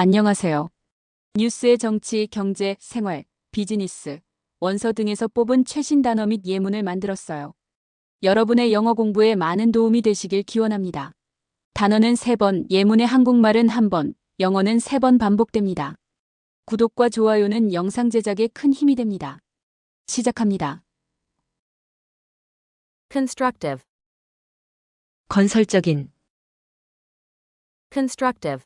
안녕하세요. 뉴스의 정치, 경제, 생활, 비즈니스, 원서 등에서 뽑은 최신 단어 및 예문을 만들었어요. 여러분의 영어 공부에 많은 도움이 되시길 기원합니다. 단어는 3번, 예문의 한국말은 1번, 영어는 3번 반복됩니다. 구독과 좋아요는 영상 제작에 큰 힘이 됩니다. 시작합니다. constructive, 건설적인, constructive,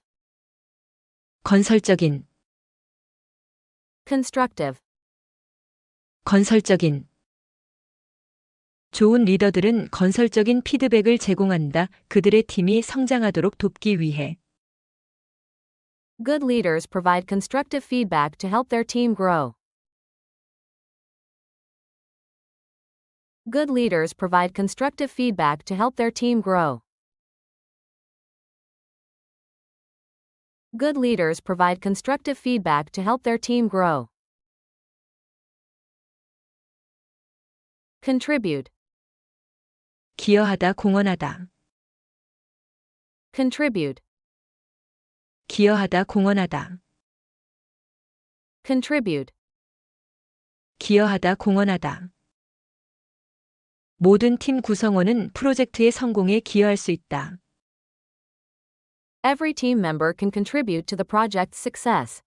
건설적인, constructive, 건설적인. 좋은 리더들은 건설적인 피드백을 제공한다. 그들의 팀이 성장하도록 돕기 위해. good leaders provide constructive feedback to help their team grow. Good leaders provide constructive feedback to help their team grow. Good leaders provide constructive feedback to help their team grow. Contribute, 기여하다, 공헌하다. contribute, 기여하다, 공헌하다. contribute. 기여하다, 공헌하다. 모든 팀 구성원은 프로젝트의 성공에 기여할 수 있다. Every team member can contribute to the project's success.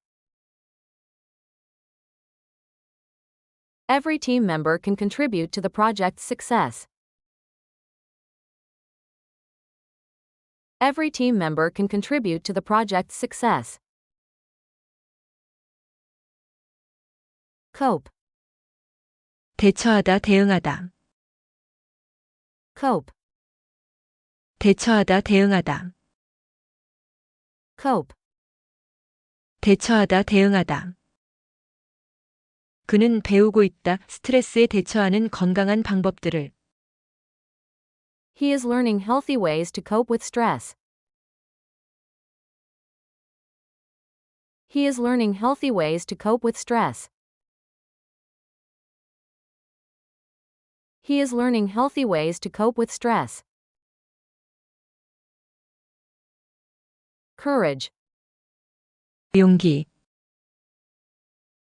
Every team member can contribute to the project's success. Every team member can contribute to the project's success. Cope, 대처하다, 대응하다. cope, 대처하다, 대응하다. cope. 대처하다, 대응하다. 그는 배우고 있다. 스트레스에 대처하는 건강한 방법들을. He is learning healthy ways to cope with stress. He is learning healthy ways to cope with stress. He is learning healthy ways to cope with stress. Courage, 용기,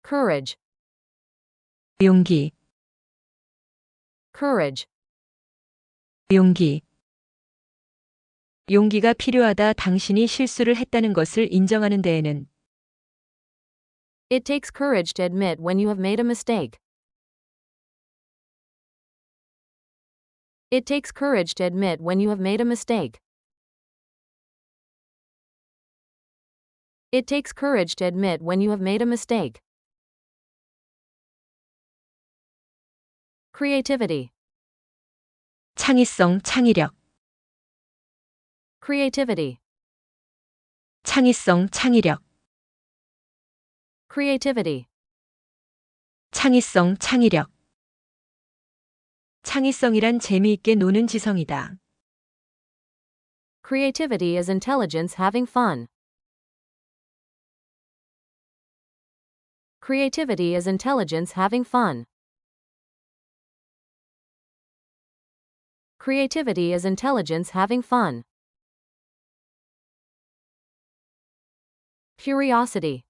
courage, 용기, courage. 용기. 용기가 필요하다. 당신이 실수를 했다는 것을 인정하는 데에는 It takes courage to admit when you have made a mistake. It takes courage to admit when you have made a mistake. It takes courage to admit when you have made a mistake. Creativity, 창의성, 창의력, creativity, 창의성, 창의력, creativity. 창의성, 창의력. 창의성이란 재미있게 노는 지성이다. Creativity is intelligence having fun. Creativity is intelligence having fun. Creativity is intelligence having fun. Curiosity,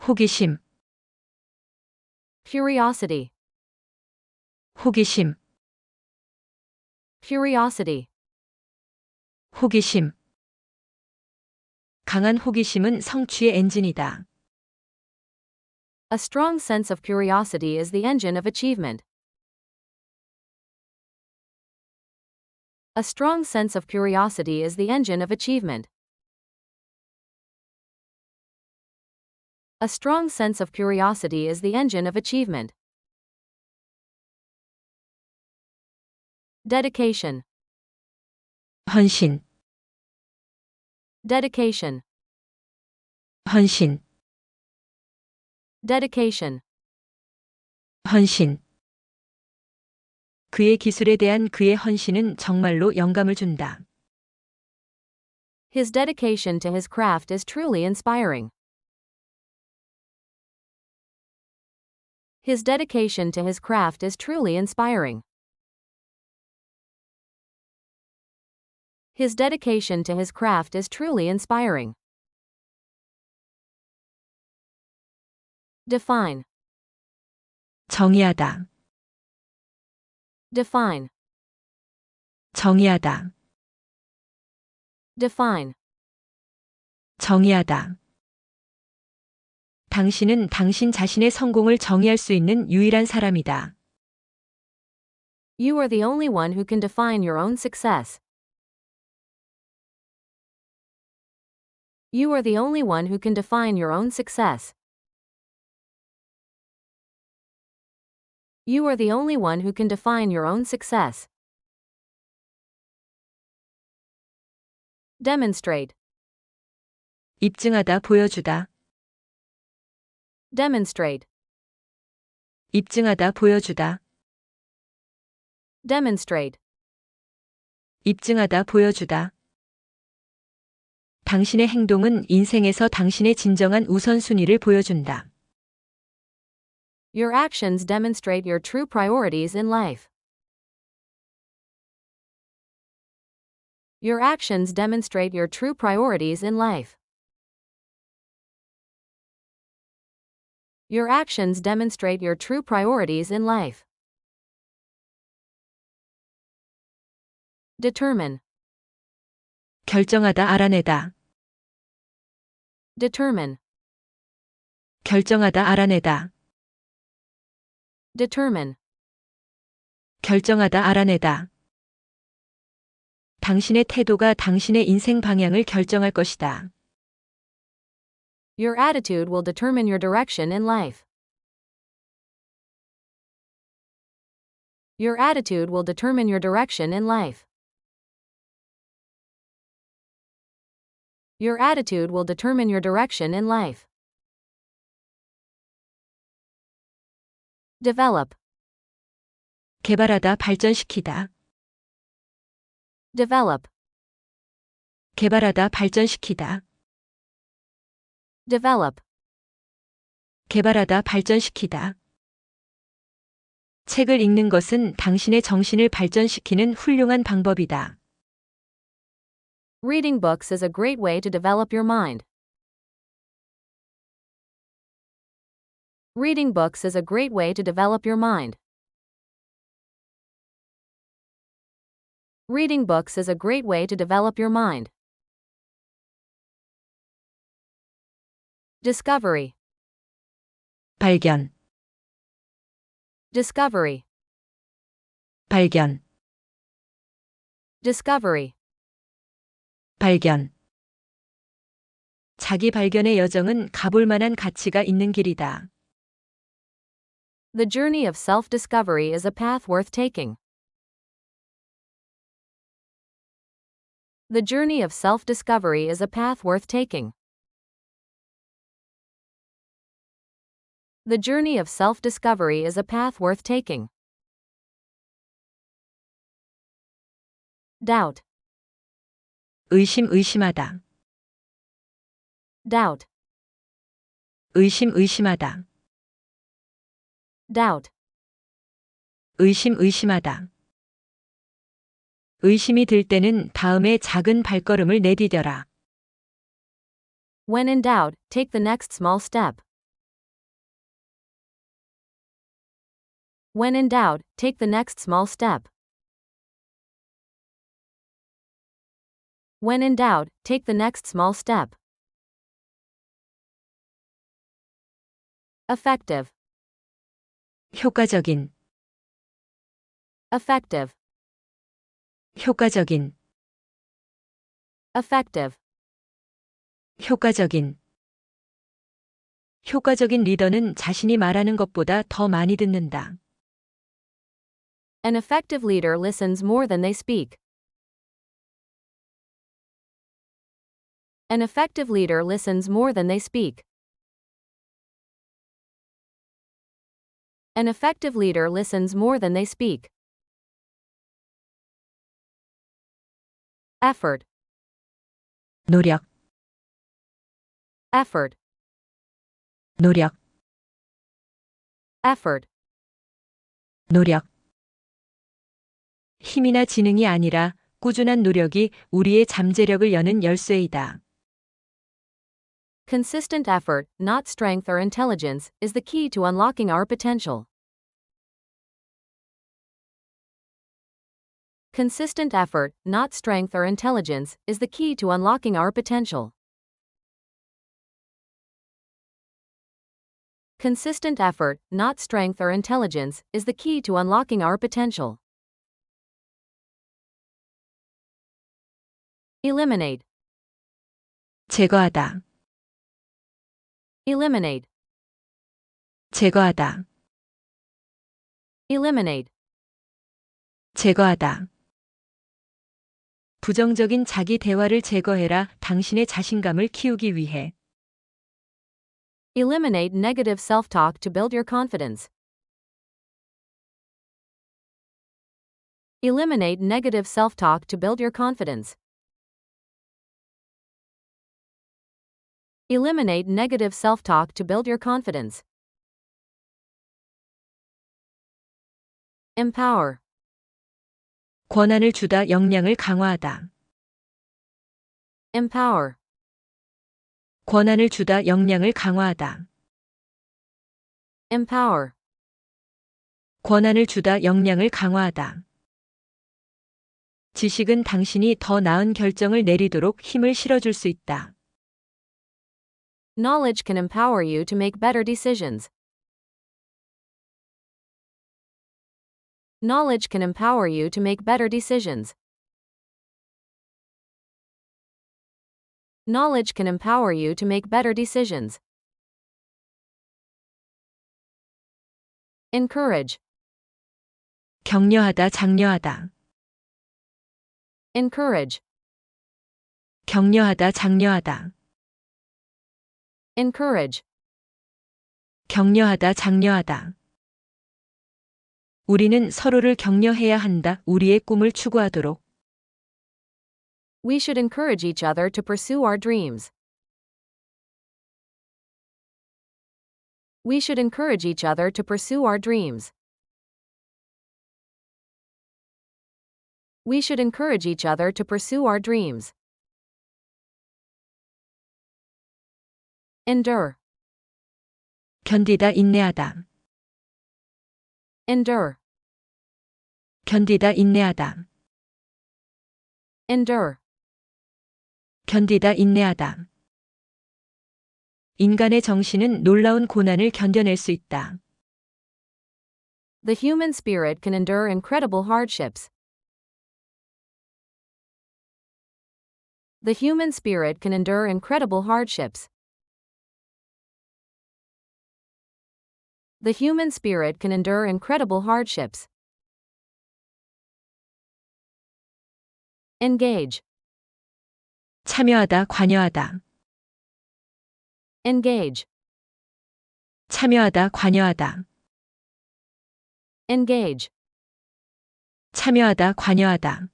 호기심, curiosity, 호기심, curiosity. 호기심. 강한 호기심은 성취의 엔진이다. A strong sense of curiosity is the engine of achievement. A strong sense of curiosity is the engine of achievement. A strong sense of curiosity is the engine of achievement. Dedication, 헌신, dedication, 헌신, dedication. 헌신. 그의 기술에 대한 그의 헌신은 정말로 영감을 준다. His dedication to his craft is truly inspiring. His dedication to his craft is truly inspiring. His dedication to his craft is truly inspiring. Define. 정의하다, Define. 정의하다, Define. 정의하다. 당신은 당신 자신의 성공을 정의할 수 있는 유일한 사람이다. You are the only one who can define your own success. You are the only one who can define your own success. You are the only one who can define your own success. Demonstrate. 입증하다, 보여주다, Demonstrate. 입증하다, 보여주다, Demonstrate. 입증하다, 보여주다. 당신의 행동은 인생에서 당신의 진정한 우선순위를 보여준다. Your actions demonstrate your true priorities in life. Your actions demonstrate your true priorities in life. Your actions demonstrate your true priorities in life. Determine. 결정하다, 알아내다, Determine. 결정하다, 알아내다, Determine. 결정하다, 알아내다. 당신의 태도가 당신의 인생 방향을 결정할 것이다. Your attitude will determine your direction in life. Your attitude will determine your direction in life. Your attitude will determine your direction in life. Develop. 개발하다, 발전시키다, Develop. 개발하다, 발전시키다, Develop. 개발하다, 발전시키다. 책을 읽는 것은 당신의 정신을 발전시키는 훌륭한 방법이다. Reading books is a great way to develop your mind. Reading books is a great way to develop your mind. Reading books is a great way to develop your mind. Discovery. 발견, Discovery. 발견, Discovery. 발견. 자기 발견의 여정은 가볼 만한 가치가 있는 길이다. The journey of self discovery is a path worth taking. The journey of self discovery is a path worth taking. The journey of self discovery is a path worth taking. Doubt, 의심 의심하다. doubt, 의심 의심하다. doubt, 의심 의심하다. 의심이 들 때는 다음에 작은 발걸음을 내디뎌라. When in doubt, take the next small step. When in doubt, take the next small step. When in doubt, take the next small step. Effective, 효과적인, effective, 효과적인, effective. 효과적인. 효과적인 리더는 자신이 말하는 것보다 더 많이 듣는다. An effective leader listens more than they speak. An effective leader listens more than they speak. An effective leader listens more than they speak. Effort, 노력, effort, 노력, effort. 노력. 힘이나 지능이 아니라 꾸준한 노력이 우리의 잠재력을 여는 열쇠이다. Consistent effort, not strength or intelligence, is the key to unlocking our potential. Consistent effort, not strength or intelligence, is the key to unlocking our potential. Consistent effort, not strength or intelligence, is the key to unlocking our potential. Eliminate, 제거하다, eliminate, 제거하다, eliminate. 제거하다. 부정적인 자기 대화를 제거해라. 당신의 자신감을 키우기 위해. Eliminate negative self talk to build your confidence. Eliminate negative self talk to build your confidence. Eliminate negative self talk to build your confidence. Empower, 권한을 주다. 역량을 강화하다. empower, 권한을 주다. 역량을 강화하다. empower. 권한을 주다. 역량을 강화하다. 지식은 당신이 더 나은 결정을 내리도록 힘을 실어줄 수 있다. Knowledge can empower you to make better decisions. Knowledge can empower you to make better decisions. Knowledge can empower you to make better decisions. Encourage, 격려하다. 장려하다. encourage, 격려하다. 장려하다. encourage. 격려하다. 장려하다. 우리는 서로를 격려해야 한다. 우리의 꿈을 추구하도록. We should encourage each other to pursue our dreams. We should encourage each other to pursue our dreams. We should encourage each other to pursue our dreams. Endure, 견디다. 인내하다. endure, 견디다. 인내하다. endure. 견디다. 인내하다. 인간의 정신은 놀라운 고난을 견뎌낼 수 있다. The human spirit can endure incredible hardships. The human spirit can endure incredible hardships. The human spirit can endure incredible hardships. Engage, 참여하다. 관여하다. engage, 참여하다. 관여하다. engage. 참여하다. 관여하다.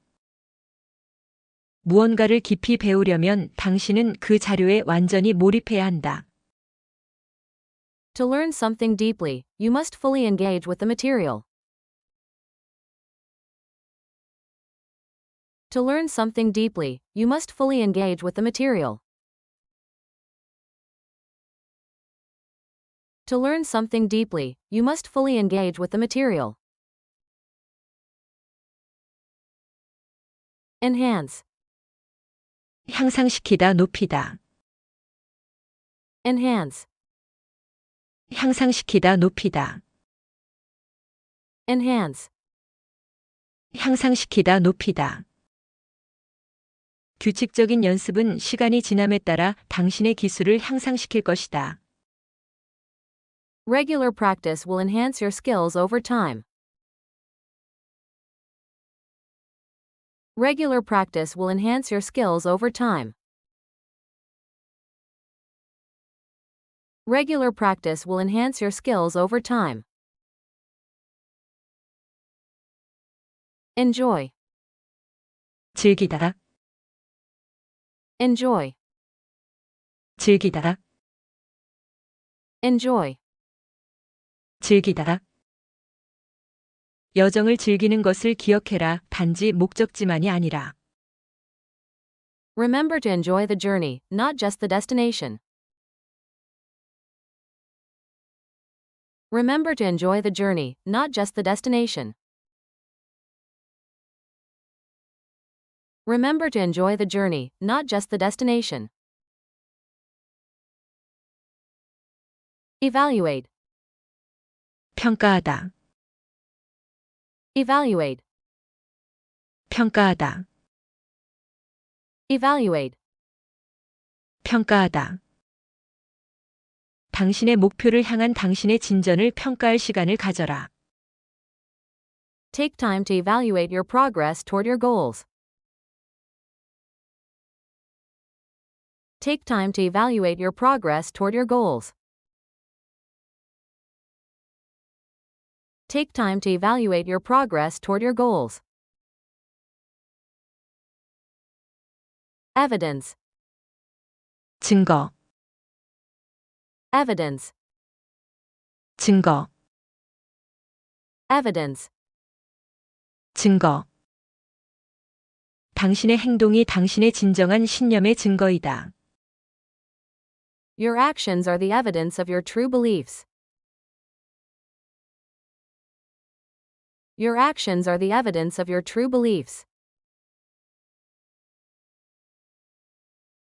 무언가를 깊이 배우려면 당신은 그 자료에 완전히 몰입해야 한다. To learn something deeply, you must fully engage with the material. To learn something deeply, you must fully engage with the material. To learn something deeply, you must fully engage with the material. Enhance, 향상시키다. 높이다. enhance, 향상시키다. 높이다. enhance. 향상시키다. 높이다. 규칙적인 연습은 시간이 지남에 따라 당신의 기술을 향상시킬 것이다. Regular practice will enhance your skills over time. Regular practice will enhance your skills over time. Regular practice will enhance your skills over time. Enjoy, 즐기다. enjoy, 즐기다. enjoy. 즐기다. 여정을 즐기는 것을 기억해라. 단지 목적지만이 아니라. Remember to enjoy the journey, not just the destination. Remember to enjoy the journey, not just the destination. Remember to enjoy the journey, not just the destination. Evaluate. 평가하다, Evaluate. 평가하다, Evaluate. 평가하다. 당신의 목표를 향한 당신의 진전을 평가할 시간을 가져라. Take time to evaluate your progress toward your goals. Take time to evaluate your progress toward your goals. Take time to evaluate your progress toward your goals. Evidence. 증거, Evidence. 증거, Evidence. 증거. 당신의 행동이 당신의 진정한 신념의 증거이다. Your actions are the evidence of your true beliefs. Your actions are the evidence of your true beliefs.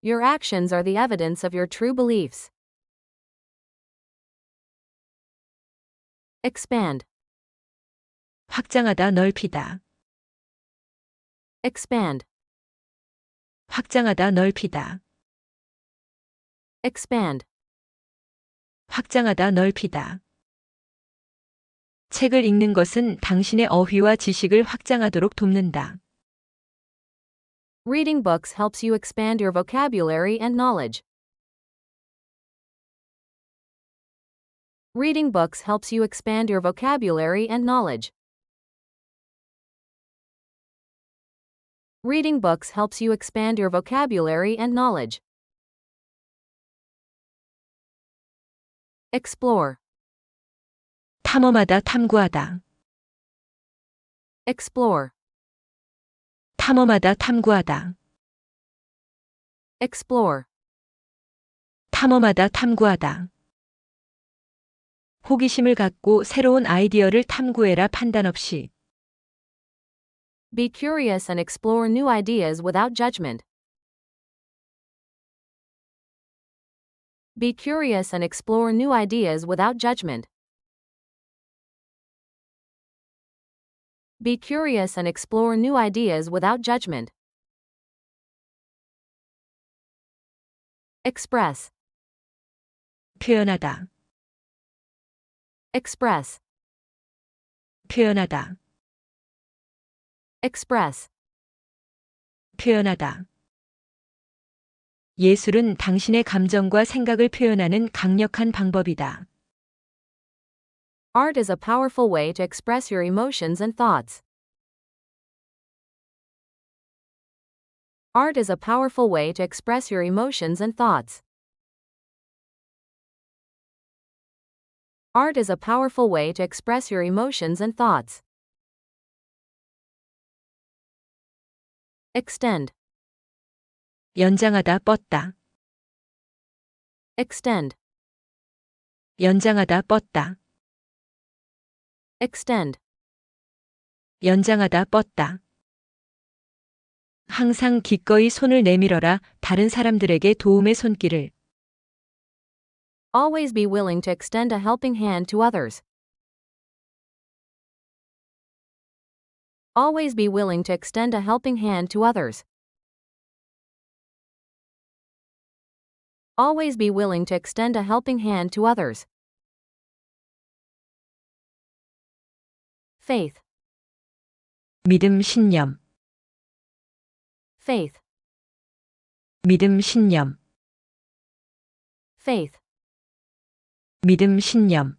Your actions are the evidence of your true beliefs. Expand. 확장하다 넓히다. Expand. 확장하다 넓히다. Expand. 확장하다 넓히다. 책을 읽는 것은 당신의 어휘와 지식을 확장하도록 돕는다. Reading books helps you expand your vocabulary and knowledge. Reading books helps you expand your vocabulary and knowledge. Reading books helps you expand your vocabulary and knowledge. Explore. 탐험하다 탐구하다. Explore. 탐험하다 탐구하다. Explore. 탐험하다 탐구하다. 호기심을 갖고 새로운 아이디어를 탐구해라 판단 없이. Be curious and explore new ideas without judgment. Be curious and explore new ideas without judgment. Be curious and explore new ideas without judgment. Express. 표현하다. Express. 표현하다. Express. 표현하다. 예술은 당신의 감정과 생각을 표현하는 강력한 방법이다. Art is a powerful way to express your emotions and thoughts. Art is a powerful way to express your emotions and thoughts. Art is a powerful way to express your emotions and thoughts. Extend. 연장하다 뻗다. Extend. 연장하다 뻗다. Extend. 연장하다 뻗다. 항상 기꺼이 손을 내밀어라 다른 사람들에게 도움의 손길을. Always be willing to extend a helping hand to others. Always be willing to extend a helping hand to others. Always be willing to extend a helping hand to others. Faith. 믿음 신념. Faith. 믿음 신념. Faith. 믿음 신념.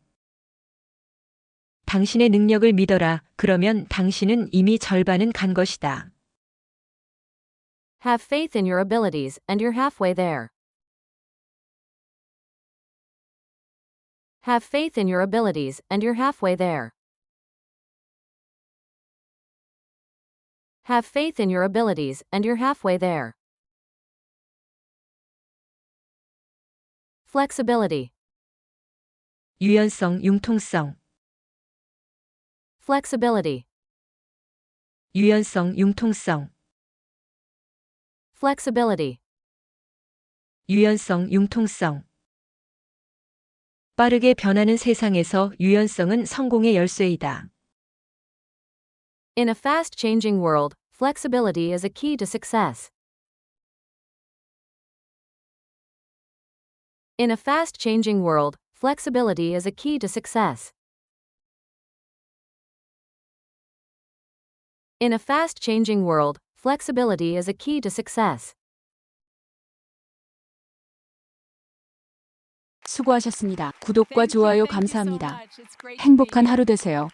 당신의 능력을 믿어라. 그러면 당신은 이미 절반은 간 것이다. Have faith in your abilities, and you're halfway there. Have faith in your abilities, and you're halfway there. Have faith in your abilities, and you're halfway there. Flexibility. 유연성, 융통성, flexibility, 유연성, 융통성, flexibility, 유연성, 융통성. 빠르게 변하는 세상에서 유연성은 성공의 열쇠이다. In a fast changing world, flexibility is a key to success. In a fast changing world, flexibility is a key to success. In a fast changing world, flexibility is a key to success. 수고하셨습니다. 구독과 좋아요 감사합니다. 행복한 하루 되세요.